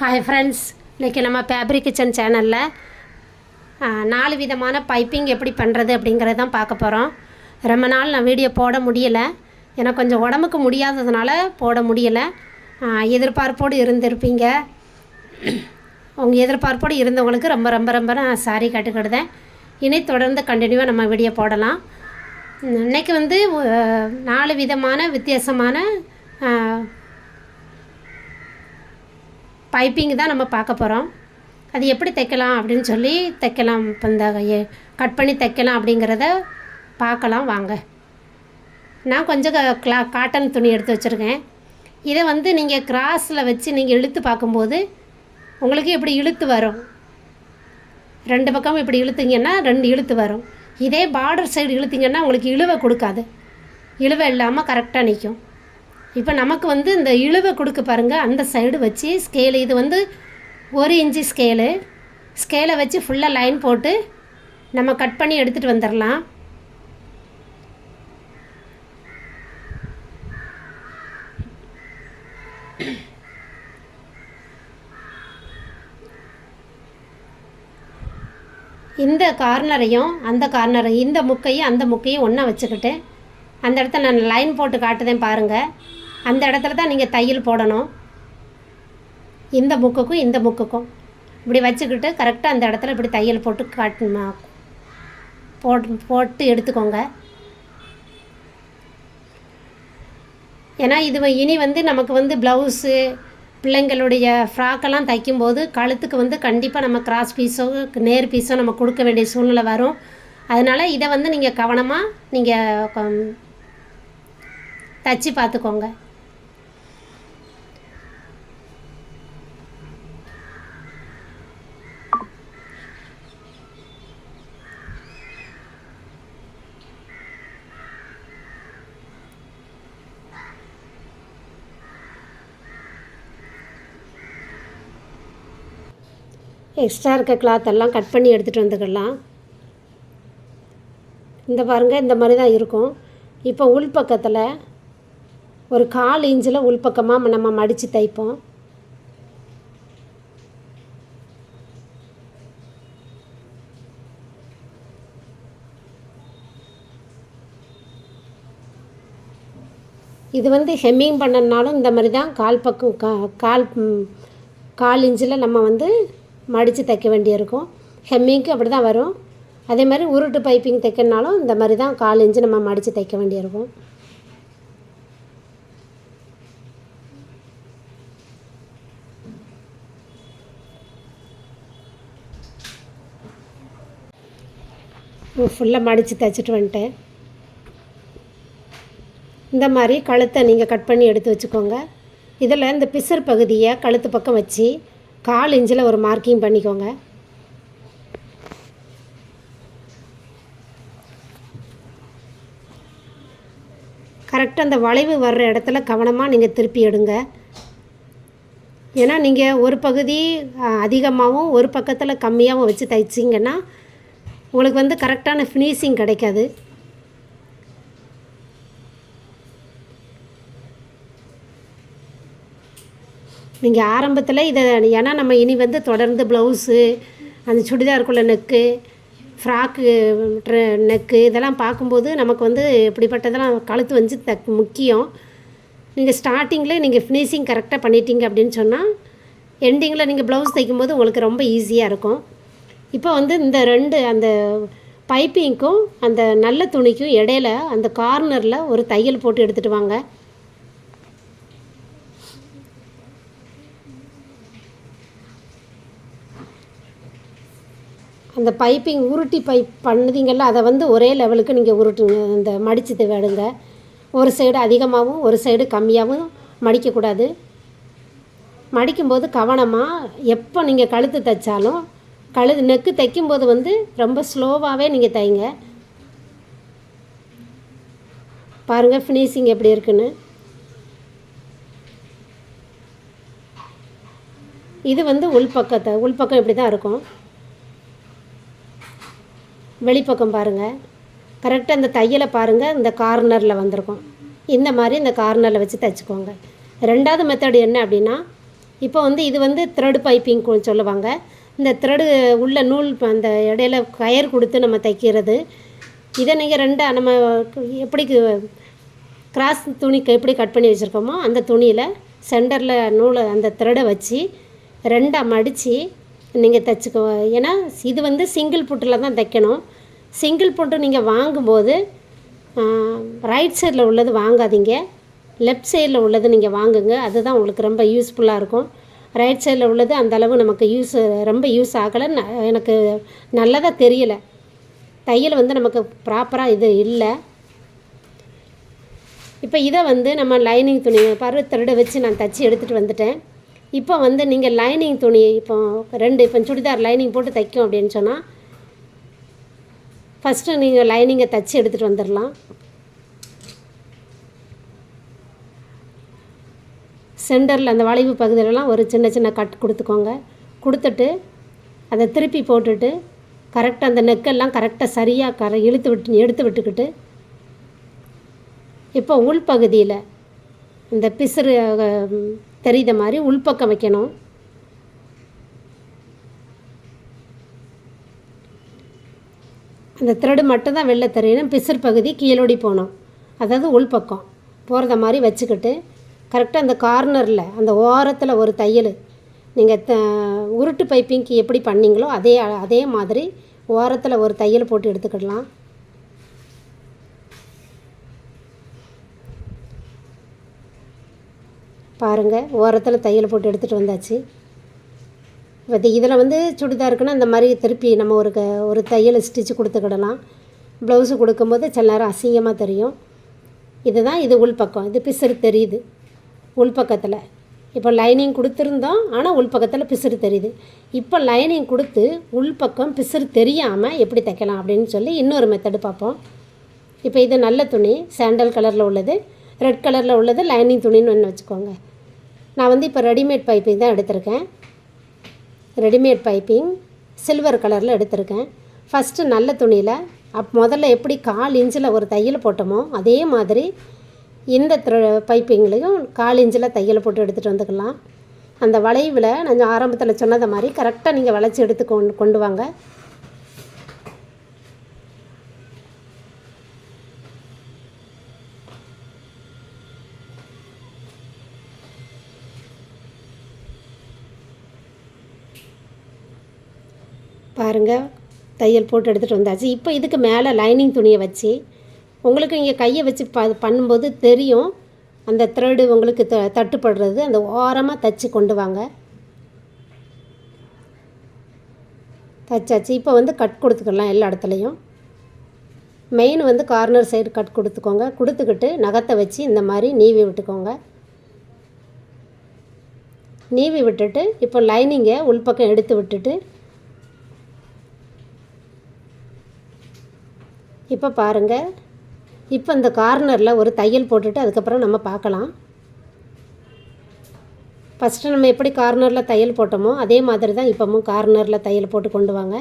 Hi friends இன்றைக்கி நம்ம fabric kitchen சேனலில் நாலு விதமான பைப்பிங் எப்படி பண்ணுறது அப்படிங்கிறத தான் பார்க்க போகிறோம் ரொம்ப நாள் நான் வீடியோ போட முடியலை. எனக்கு கொஞ்சம் உடம்புக்கு முடியாததுனால போட முடியலை. எதிர்பார்ப்போடு இருந்திருப்பீங்க. உங்கள் எதிர்பார்ப்போடு இருந்தவங்களுக்கு ரொம்ப ரொம்ப ரொம்ப நான் சாரி கட்டுக்கிடுதேன். இனி தொடர்ந்து கண்டினியூவாக நம்ம வீடியோ போடலாம். இன்னைக்கு வந்து நாலு விதமான வித்தியாசமான பைப்பிங் தான் நம்ம பார்க்க போகிறோம் அது எப்படி தைக்கலாம் அப்படின்னு சொல்லி தைக்கலாம் இப்போ இந்த கட் பண்ணி தைக்கலாம் அப்படிங்கிறத பார்க்கலாம் வாங்க. நான் கொஞ்சம் கிளா காட்டன் துணி எடுத்து வச்சுருக்கேன். இதை வந்து நீங்கள் கிராஸில் வச்சு நீங்கள் இழுத்து பார்க்கும்போது உங்களுக்கு இப்படி இழுத்து வரும். ரெண்டு பக்கம் இப்படி இழுத்தீங்கன்னா ரெண்டு இழுத்து வரும். இதே பார்டர் சைடு இழுத்திங்கன்னா உங்களுக்கு இழுவை கொடுக்காது. இழுவை இல்லாமல் கரெக்டாக நிற்கும் இப்போ நமக்கு வந்து இந்த இழுவை கொடுக்க பாருங்கள் அந்த சைடு வச்சு ஸ்கேலு இது வந்து ஒரு இன்ச்சு ஸ்கேலு ஸ்கேலை வச்சு ஃபுல்லாக லைன் போட்டு நம்ம கட் பண்ணி எடுத்துகிட்டு வந்துடலாம் இந்த கார்னரையும் அந்த கார்னரையும் இந்த முக்கையும் அந்த முக்கையும் ஒன்றா வச்சுக்கிட்டு அந்த இடத்த நான் லைன் போட்டு காட்டுதேன் பாருங்கள் அந்த இடத்துல தான் நீங்கள் தையல் போடணும். இந்த முக்குக்கும் இந்த முக்குக்கும். இப்படி வச்சுக்கிட்டு கரெக்டாக அந்த இடத்துல இப்படி தையல் போட்டு காட்டுமா போட்டு போட்டு எடுத்துக்கோங்க. ஏன்னா இது இனி வந்து நமக்கு வந்து ப்ளவுஸு பிள்ளைங்களுடைய ஃப்ராக்கெல்லாம் தைக்கும்போது கழுத்துக்கு வந்து கண்டிப்பாக நம்ம கிராஸ் பீஸோ நேர் பீஸோ நம்ம கொடுக்க வேண்டிய சூழ்நிலை வரும். அதனால் இதை வந்து நீங்கள் கவனமாக நீங்கள் தச்சு பார்த்துக்கோங்க. எக்ஸ்ட்ரா இருக்க கிளாத் எல்லாம் கட் பண்ணி எடுத்துகிட்டு வந்துக்கலாம். இந்த பாருங்கள் இந்த மாதிரி தான் இருக்கும். இப்போ உள் பக்கத்தில் ஒரு கால் இன்ச்சில் உள்பக்கமாக நம்ம மடித்து தைப்போம். இது வந்து ஹெம்மிங் பண்ணனாலும் இந்த மாதிரி தான் கால் பக்கம் கா கால் கால் இன்ச்சில் நம்ம வந்து மடித்து தைக்க வேண்டியிருக்கும். ஹெம்மிங்க்கு அப்படி தான் வரும். அதே மாதிரி உருட்டு பைப்பிங் தைக்கணுனாலும் இந்த மாதிரி தான் கால் இன்ச்சு நம்ம மடித்து தைக்க வேண்டியிருக்கும். ஃபுல்லாக மடித்து தைச்சிட்டு வந்துட்டேன். இந்த மாதிரி கழுத்தை நீங்கள் கட் பண்ணி எடுத்து வச்சுக்கோங்க. இதில் இந்த பிசர் பகுதியை கழுத்து பக்கம் வச்சு கால் இன்ச்சில் ஒரு மார்க்கிங் பண்ணிக்கோங்க. கரெக்டாக அந்த வளைவு வர்ற இடத்துல கவனமாக நீங்கள் திருப்பி எடுங்க. ஏன்னா நீங்கள் ஒரு பகுதி அதிகமாகவும் ஒரு பக்கத்தில் கம்மியாகவும் வச்சு தைச்சிங்கன்னா உங்களுக்கு வந்து கரெக்டான ஃபினிஷிங் கிடைக்காது. நீங்கள் ஆரம்பத்தில் இதை ஏன்னா நம்ம இனி வந்து தொடர்ந்து ப்ளவுஸு அந்த சுடிதாருக்குள்ள நெக்கு ஃப்ராக்கு நெக்கு இதெல்லாம் பார்க்கும்போது நமக்கு வந்து இப்படிப்பட்டதெல்லாம் கழுத்து வந்து தக் முக்கியம். நீங்கள் ஸ்டார்டிங்கில் நீங்கள் ஃபினிஷிங் கரெக்டாக பண்ணிட்டீங்க அப்படின்னு சொன்னால் எண்டிங்கில் நீங்கள் ப்ளவுஸ் தைக்கும்போது உங்களுக்கு ரொம்ப ஈஸியாக இருக்கும். இப்போ வந்து இந்த ரெண்டு அந்த பைப்பிங்க்கும் அந்த நல்ல துணிக்கும் இடையில அந்த கார்னரில் ஒரு தையல் போட்டு எடுத்துகிட்டு வாங்க. அந்த பைப்பிங் உருட்டி பைப் பண்ணுதீங்கல்ல அதை வந்து ஒரே லெவலுக்கு நீங்கள் உருட்டுங்க. இந்த மடித்து வேடுங்க. ஒரு சைடு அதிகமாகவும் ஒரு சைடு கம்மியாகவும் மடிக்கக்கூடாது. மடிக்கும்போது கவனமாக எப்போ நீங்கள் கழுத்து தைச்சாலும் கழுது நெக்கு தைக்கும்போது வந்து ரொம்ப ஸ்லோவாகவே நீங்கள் தைங்க. பாருங்கள் ஃபினிஷிங் எப்படி இருக்குன்னு. இது வந்து உள்பக்கத்தை உள்பக்கம் இப்படி தான் இருக்கும். வெளிப்பக்கம் பாருங்கள் கரெக்டாக இந்த தையலை பாருங்கள் இந்த கார்னரில் வந்திருக்கும். இந்த மாதிரி இந்த கார்னரில் வச்சு தைச்சிக்கோங்க. ரெண்டாவது மெத்தடு என்ன அப்படின்னா இப்போ வந்து இது வந்து த்ரெட் பைப்பிங் சொல்லுவாங்க. இந்த த்ரெடு உள்ள நூல் அந்த இடையில கயர் கொடுத்து நம்ம தைக்கிறது. இதை நீங்கள் ரெண்டாக நம்ம எப்படி கிராஸ் துணிக்கு எப்படி கட் பண்ணி வச்சுருக்கோமோ அந்த துணியில் சென்டரில் நூலை அந்த த்ரெடை வச்சு ரெண்டாக மடித்து நீங்கள் தைச்சிக்கோ. ஏன்னா இது வந்து சிங்கிள் புட்டில் தான் தைக்கணும். சிங்கிள் போட்டு நீங்கள் வாங்கும்போது ரைட் சைடில் உள்ளது வாங்காதீங்க. லெஃப்ட் சைடில் உள்ளது நீங்கள் வாங்குங்க. அதுதான் உங்களுக்கு ரொம்ப யூஸ்ஃபுல்லாக இருக்கும். ரைட் சைடில் உள்ளது அந்த அளவு நமக்கு யூஸ் ரொம்ப யூஸ் ஆகலை. ந- எனக்கு நல்லதாக தெரியலை. தையல் வந்து நமக்கு ப்ராப்பராக இது இல்லை. இப்போ இதை வந்து நம்ம லைனிங் துணி பருவ த்ரெடை வச்சு நான் தச்சு எடுத்துகிட்டு வந்துட்டேன். இப்போ வந்து நீங்கள் லைனிங் துணி இப்போ ரெண்டு இப்போ சுடிதார் லைனிங் போட்டு தைக்கும் அப்படின்னு சொன்னால் ஃபஸ்ட்டு நீங்கள் லைனிங்கை தச்சு எடுத்துகிட்டு வந்துடலாம் சென்டரில் அந்த வளைவு பகுதியிலலாம் ஒரு சின்ன சின்ன கட் கொடுத்துக்கோங்க. கொடுத்துட்டு அதை திருப்பி போட்டுட்டு கரெக்டாக அந்த நெக்கெல்லாம் கரெக்டாக சரியாக கர இழுத்து விட்டு எடுத்து விட்டுக்கிட்டு இப்போ உள்பகுதியில் இந்த பிசுறு தெரியுத மாதிரி உள்பக்கம் வைக்கணும். அந்த த்ரெடு மட்டும்தான் வெளில தெரியணும் பிசிற் பகுதி கீழோடி போகணும் அதாவது உள்பக்கம் போகிறத மாதிரி வச்சுக்கிட்டு கரெக்டாக அந்த கார்னரில் அந்த ஓரத்தில் ஒரு தையல். நீங்கள் த உருட்டு பைப்பிங்க்கு எப்படி பண்ணீங்களோ அதே அதே மாதிரி ஓரத்தில் ஒரு தையல் போட்டு எடுத்துக்கிடலாம். பாருங்கள் ஓரத்தில் தையல் போட்டு எடுத்துகிட்டு வந்தாச்சு. இப்போ இதில் வந்து சுடிதாருக்குன்னா இந்த மாதிரி திருப்பி நம்ம ஒரு க ஒரு தையல் ஸ்டிச்சு கொடுத்துக்கிடலாம். ப்ளவுஸு கொடுக்கும்போது சில நேரம் அசிங்கமாக தெரியும். இதுதான் இது உள்பக்கம். இது பிசுறு தெரியுது. உள்பக்கத்தில். இப்போ லைனிங் கொடுத்துருந்தோம் ஆனால் உள்பக்கத்தில் பிசுறு தெரியுது. இப்போ லைனிங் கொடுத்து உள்பக்கம் பிசுறு தெரியாமல் எப்படி தைக்கலாம் அப்படின்னு சொல்லி இன்னொரு மெத்தடு பார்ப்போம். இப்போ இது நல்ல துணி. சாண்டல் கலரில் உள்ளது. ரெட் கலரில் உள்ளது. லைனிங் துணின்னு ஒன்று வச்சுக்கோங்க. நான் வந்து இப்போ ரெடிமேட் பைப்பிங் தான் எடுத்திருக்கேன். ரெடிமேட் பைப்பிங் சில்வர் கலரில் எடுத்திருக்கேன். ஃபஸ்ட்டு நல்ல துணியில் அப் முதல்ல எப்படி கால் இன்ச்சில் ஒரு தையல் போட்டோமோ அதே மாதிரி இந்த த்ர பைப்பிங்லேயும் கால் இன்ச்சில் தையல் போட்டு எடுத்துகிட்டு வந்துக்கலாம். அந்த வளைவில் நான் ஆரம்பத்தில் சொன்னதை மாதிரி கரெக்டாக நீங்கள் வளைச்சி எடுத்து கொண்டு கொண்டு வாங்க. பாருங்கள் தையல் போட்டு எடுத்துகிட்டு வந்தாச்சு. இப்போ இதுக்கு மேலே லைனிங் துணியை வச்சு உங்களுக்கு இங்கே கையை வச்சு ப பண்ணும்போது தெரியும். அந்த த்ரெடு உங்களுக்கு த தட்டுப்படுறது. அந்த ஓரமாக தச்சு கொண்டு வாங்க. தச்சாச்சு. இப்போ வந்து கட் கொடுத்துக்கலாம் எல்லா இடத்துலையும். மெயின் வந்து கார்னர் சைடு கட் கொடுத்துக்கோங்க. கொடுத்துக்கிட்டு நகத்தை வச்சு இந்த மாதிரி நீவி விட்டுக்கோங்க. நீவி விட்டுட்டு இப்போ லைனிங்கை உள்பக்கம் எடுத்து விட்டுட்டு இப்போ பாருங்கள் இப்போ இந்த கார்னரில் ஒரு தையல் போட்டுட்டு அதுக்கப்புறம் நம்ம பார்க்கலாம். ஃபஸ்ட்டு நம்ம எப்படி கார்னரில் தையல் போட்டோமோ அதே மாதிரி தான் இப்போவும் கார்னரில் தையல் போட்டு கொண்டு வாங்க.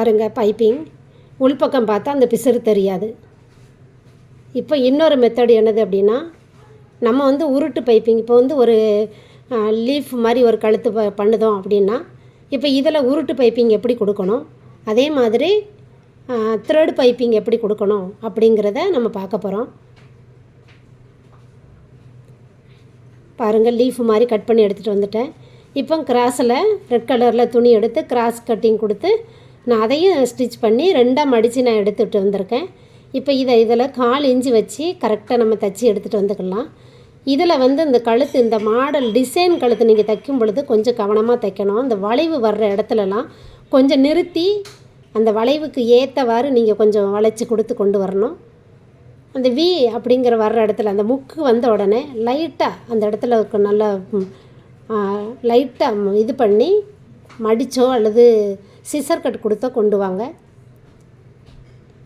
பாருங்கள் பைப்பிங் உள்பக்கம் பார்த்தா அந்த பிசுறு தெரியாது. இப்போ இன்னொரு மெத்தட் என்னது அப்படின்னா நம்ம வந்து உருட்டு பைப்பிங் இப்போ வந்து ஒரு லீஃப் மாதிரி ஒரு கழுத்து ப- பண்ணுதோம் அப்படின்னா இப்போ இதில் உருட்டு பைப்பிங் எப்படி கொடுக்கணும்? அதே மாதிரி த்ரெட் பைப்பிங் எப்படி கொடுக்கணும் அப்படிங்கிறத நம்ம பார்க்க போகிறோம் பாருங்கள் லீஃப் மாதிரி கட் பண்ணி எடுத்துகிட்டு வந்துட்டேன். இப்போ கிராஸில் ரெட் கலரில் துணி எடுத்து கிராஸ் கட்டிங் கொடுத்து நான் அதையும் ஸ்டிச் பண்ணி ரெண்டாக மடித்து நான் எடுத்துகிட்டு வந்திருக்கேன். இப்போ இதை இதில் கால் இஞ்சி வச்சு கரெக்டாக நம்ம தைச்சி எடுத்துகிட்டு வந்துக்கலாம். இதில் வந்து இந்த கழுத்து இந்த மாடல் டிசைன் கழுத்து நீங்கள் தைக்கும் பொழுது கொஞ்சம் கவனமாக தைக்கணும். அந்த வளைவு வர்ற இடத்துலலாம் கொஞ்சம் நிறுத்தி அந்த வளைவுக்கு ஏற்றவாறு நீங்கள் கொஞ்சம் வளைச்சி கொடுத்து கொண்டு வரணும். அந்த வி அப்படிங்கிற வர்ற இடத்துல அந்த முக்கு வந்த உடனே லைட்டாக அந்த இடத்துல நல்லா லைட்டாக இது பண்ணி மடித்தோ அல்லது சிசர் கட் கொடுத்தா கொண்டு வாங்க.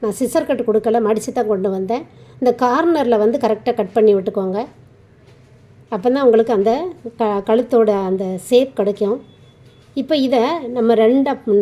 நான் சிசர் கட் கொடுக்கல மடித்து தான் கொண்டு வந்தேன். இந்த கார்னரில் வந்து கரெக்டாக கட் பண்ணி விட்டுக்கோங்க. அப்போ தான் உங்களுக்கு அந்த க கழுத்தோட அந்த ஷேப் கிடைக்கும். இப்போ இதை நம்ம ரெண்டாக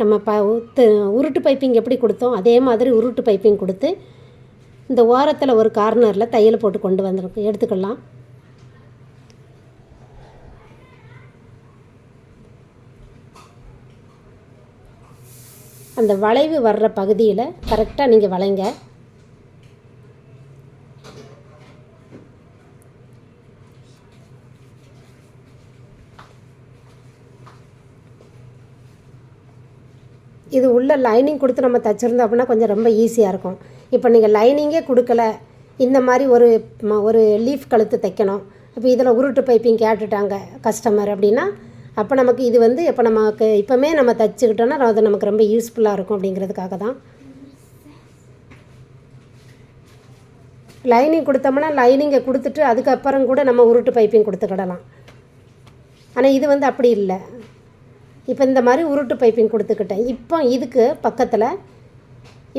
நம்ம ப உருட்டு பைப்பிங் எப்படி கொடுத்தோம்? அதே மாதிரி உருட்டு பைப்பிங் கொடுத்து இந்த ஓரத்தில் ஒரு கார்னரில் தையல் போட்டு கொண்டு வந்துருக்கு எடுத்துக்கலாம். அந்த வளைவு வர்ற பகுதியில் கரெக்டாக நீங்கள் வளைங்க. இது உள்ள லைனிங் கொடுத்து நம்ம தச்சுருந்தோம் அப்படின்னா கொஞ்சம் ரொம்ப ஈஸியாக இருக்கும். இப்போ நீங்கள் லைனிங்கே கொடுக்கல. இந்த மாதிரி ஒரு ம- ஒரு லீஃப் கழுத்து தைக்கணும். இப்போ இதில் உருட்டு பைப்பிங் கேட்டுட்டாங்க கஸ்டமர் அப்படின்னா அப்போ நமக்கு இது வந்து இப்போ நமக்கு இப்போமே நம்ம தைச்சிக்கிட்டோன்னா அது நமக்கு ரொம்ப யூஸ்ஃபுல்லாக இருக்கும் அப்படிங்கிறதுக்காக தான். லைனிங் கொடுத்தோம்னா லைனிங்கை கொடுத்துட்டு அதுக்கப்புறம் கூட நம்ம உருட்டு பைப்பிங் கொடுத்துக்கிடலாம். ஆனால் இது வந்து அப்படி இல்லை. இப்போ இந்த மாதிரி உருட்டு பைப்பிங் கொடுத்துக்கிட்டேன். இப்போ இதுக்கு பக்கத்தில்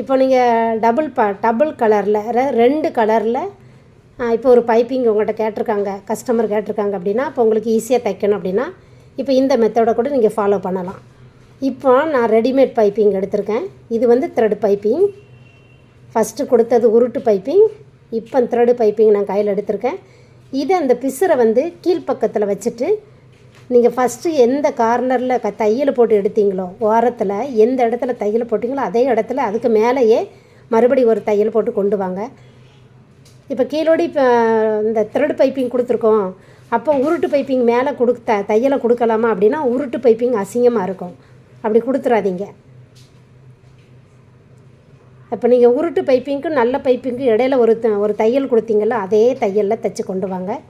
இப்போ நீங்கள் டபுள் ப டபுள் கலரில் ரெண்டு கலரில் இப்போ ஒரு பைப்பிங் உங்கள்கிட்ட கேட்டிருக்காங்க கஸ்டமர் கேட்டிருக்காங்க அப்படின்னா இப்போ உங்களுக்கு ஈஸியாக தைக்கணும் அப்படின்னா இப்போ இந்த மெத்தடை கூட நீங்கள் ஃபாலோ பண்ணலாம். இப்போ நான் ரெடிமேட் பைப்பிங் எடுத்திருக்கேன். இது வந்து த்ரெட் பைப்பிங் ஃபஸ்ட்டு கொடுத்தது உருட்டு பைப்பிங் இப்போ த்ரெடு பைப்பிங் நான் கையில் எடுத்திருக்கேன். இது அந்த பிசுரை வந்து கீழ்ப்பக்கத்தில் வச்சுட்டு நீங்கள் ஃபஸ்ட்டு எந்த கார்னரில் க தையல் போட்டு எடுத்தீங்களோ ஓரத்தில் எந்த இடத்துல தையல் போட்டிங்களோ அதே இடத்துல அதுக்கு மேலேயே மறுபடி ஒரு தையல் போட்டு கொண்டு வாங்க. இப்போ கீழோடி இப்போ இந்த த்ரெட் பைப்பிங் கொடுத்துருக்கோம். அப்போ உருட்டு பைப்பிங் மேலே கொடுத்த தையலை கொடுக்கலாமா அப்படின்னா உருட்டு பைப்பிங் அசிங்கமாக இருக்கும். அப்படி கொடுத்துறாதீங்க. இப்போ நீங்கள் உருட்டு பைப்பிங்க்கும் நல்ல பைப்பிங்க்கும் இடையில ஒரு த- ஒரு தையல் கொடுத்தீங்களோ அதே தையலில் தைச்சு கொண்டு வாங்க.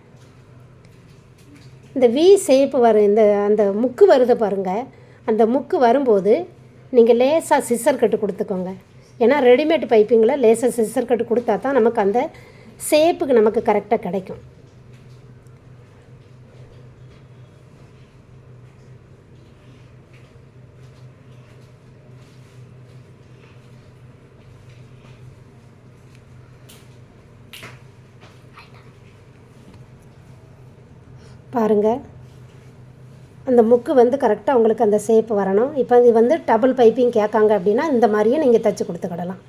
இந்த வி ஷேப்பு வரும் இந்த அந்த முக்கு வருது பாருங்கள் அந்த முக்கு வரும்போது நீங்கள் லேசாக சிசர் கட்டு கொடுத்துக்கோங்க. ஏன்னா ரெடிமேட் பைப்பிங்கில் லேசாக சிசர் கட்டு கொடுத்தா தான் நமக்கு அந்த ஷேப்புக்கு நமக்கு கரெக்டாக கிடைக்கும். பாருங்கள் அந்த முக்கு வந்து கரெக்டாக உங்களுக்கு அந்த ஷேப் வரணும். இப்போ இது வந்து டபுள் பைப்பிங் கேட்காங்க அப்படின்னா இந்த மாதிரியும் நீங்கள் தைச்சி கொடுத்துக்கிடலாம்.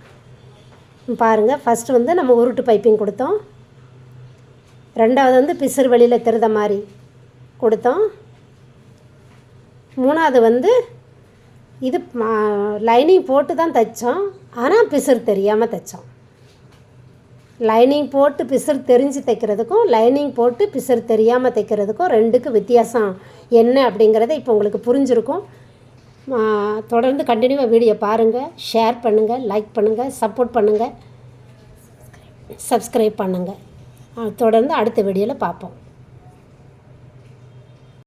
பாருங்கள் ஃபஸ்ட்டு வந்து நம்ம உருட்டு பைப்பிங் கொடுத்தோம். ரெண்டாவது வந்து பிசிறு வெளியில் திருத மாதிரி கொடுத்தோம். மூணாவது வந்து இது லைனிங் போட்டு தான் தைச்சோம். ஆனால் பிசிறு தெரியாமல் தைச்சோம். லைனிங் போட்டு பிசர் தெரிஞ்சு தைக்கிறதுக்கும் லைனிங் போட்டு பிசர் தெரியாமல் தைக்கிறதுக்கும் ரெண்டுக்கும் வித்தியாசம் என்ன அப்படிங்கிறத இப்போ உங்களுக்கு புரிஞ்சிருக்கும். தொடர்ந்து கண்டினியூவாக வீடியோ பாருங்கள் ஷேர் பண்ணுங்கள் லைக் பண்ணுங்கள் சப்போர்ட் பண்ணுங்கள் சப்ஸ்கிரைப் பண்ணுங்கள் தொடர்ந்து அடுத்த வீடியோவில் பார்ப்போம்.